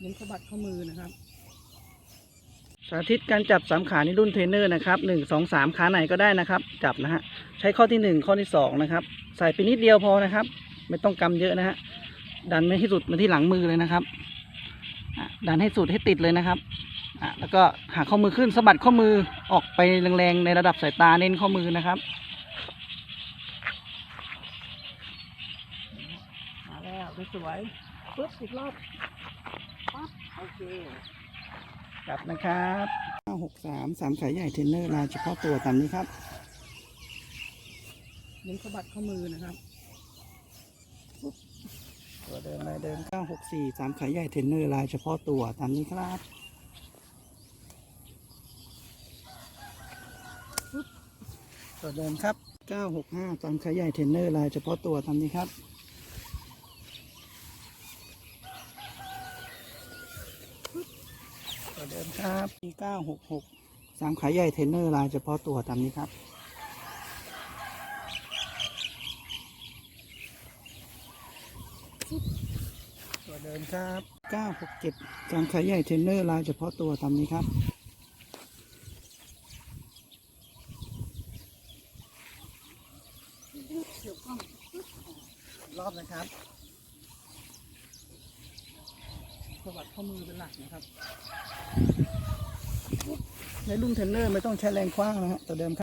เน้นสะบัดข้อมือนะครับ สาธิตการจับสามขาในรุ่นเทรนเนอร์นะครับหนึ่งสองสามขาไหนก็ได้นะครับ จับนะฮะใช้ข้อที่หนึ่งข้อที่สองนะครับ ใส่ไปนิดเดียวพอนะครับ ไม่ต้องกำเยอะนะฮะดันไม่ให้สุดมาที่หลังมือเลยนะครับอะดันให้สุดให้ติดเลยนะครับอะแล้วก็หาข้อมือขึ้นสะบัดข้อมือออกไปแรงๆในระดับสายตาเน้นข้อมือนะครับมาแล้วสวยๆปึ๊บอีกรอบปั๊บ โอเค กลับนะครับหกสามสามสายใหญ่เทรนเนอร์ลายเฉพาะตัวตามนี้ครับเน้นสะบัดข้อมือนะครับ ตัวเดิมลายเดิมเก้าหกสี่สามขายใหญ่เทรนเนอร์ลายเฉพาะตัวตามนี้ครับตัวเดิมครับเก้าหกห้าสามขายใหญ่เทรนเนอร์ลายเฉพาะตัวตามนี้ครับ ตัวเดิมครับมีเก้าหกหกสามขายใหญ่เทรนเนอร์ลายเฉพาะตัวตามนี้ครับตัวเดิมครับ967จานขายใหญ่เทรนเนอร์ลายเฉพาะตัวตามนี้ครับรอบนะครับ สวัสดข้อมือเป็นหลักนะครับในรุ่นเทรนเนอร์ไม่ต้องใช้แรงคว้างนะฮะตัวเดิมครับ